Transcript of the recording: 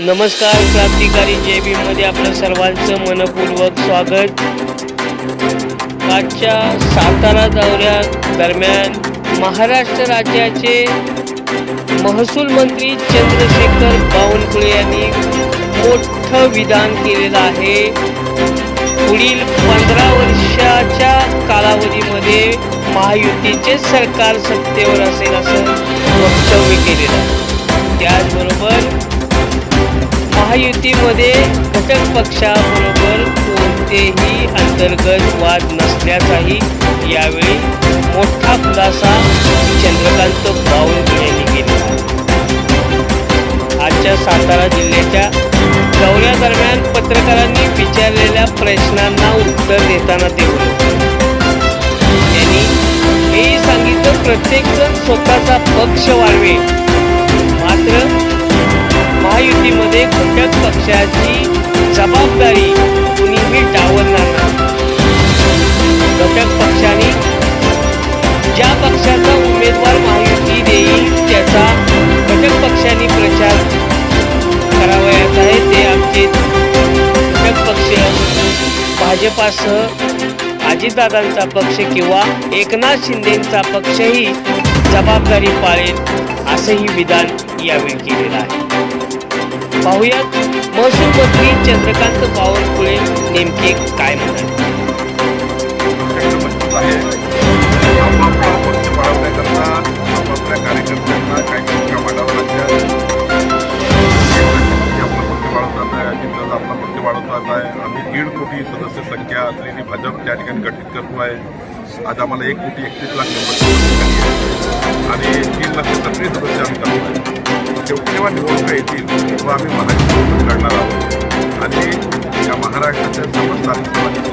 नमस्कार क्रांतिकारी जे बीमध्ये आपलं सर्वांचं मनपूर्वक स्वागत. आजच्या सातारा दौऱ्या दरम्यान महाराष्ट्र राज्याचे महसूल मंत्री चंद्रशेखर बावनकुळे यांनी मोठं विधान केलेलं आहे. पुढील पंधरा वर्षाच्या कालावधीमध्ये महायुतीचे सरकार सत्तेवर असेल असं वक्तव्य केलेलं आहे. त्याचबरोबर महायुतीमध्ये घटक पक्षाबरोबर कोणतेही अंतर्गत वाद नसल्याचाही यावेळी मोठा खुलासा चंद्रकांत बावनकुळे यांनी केला. आजच्या सातारा जिल्ह्याच्या दौऱ्यादरम्यान पत्रकारांनी विचारलेल्या प्रश्नांना उत्तर देताना ते बोलत त्यांनी हे सांगितलं प्रत्येकजण स्वतःचा पक्ष वाढवे मात्र महायुतीमध्ये घटक पक्षाची जबाबदारी कुणीही डावलणार नाही. घटक पक्षाने ज्या पक्षाचा उमेदवार महायुती देईल त्याचा घटक पक्षांनी प्रचार करावयाचा आहे. ते आमचे घटक पक्ष भाजपासह अजितदादांचा पक्ष किंवा एकनाथ शिंदेंचा पक्षही जबाबदारी पाळेल असंही विधान यावेळी केलेलं आहे. पाहुयात. महसूल मंत्री चंद्रकांत बावनकुळे नेमके काय म्हणाले प्रचंड आपापल्या कार्यकर्त्यांना काही भूमिका मांडाव्या लागतात आपला पक्ष वाढवतात आहे अजितदादा आपला पक्ष वाढवतात आहे आम्ही दीड कोटी सदस्य संख्या असलेली भाजप त्या ठिकाणी गठीत करतो आहे. आज आम्हाला एक कोटी एकतीस लाख आणि तीन लाख सक्रिय सदस्य आम्ही करतो आहे. शेवटी जेव्हा येतील तेव्हा आम्ही महाराष्ट्र करणार आहोत. आणि या महाराष्ट्राच्या सर्व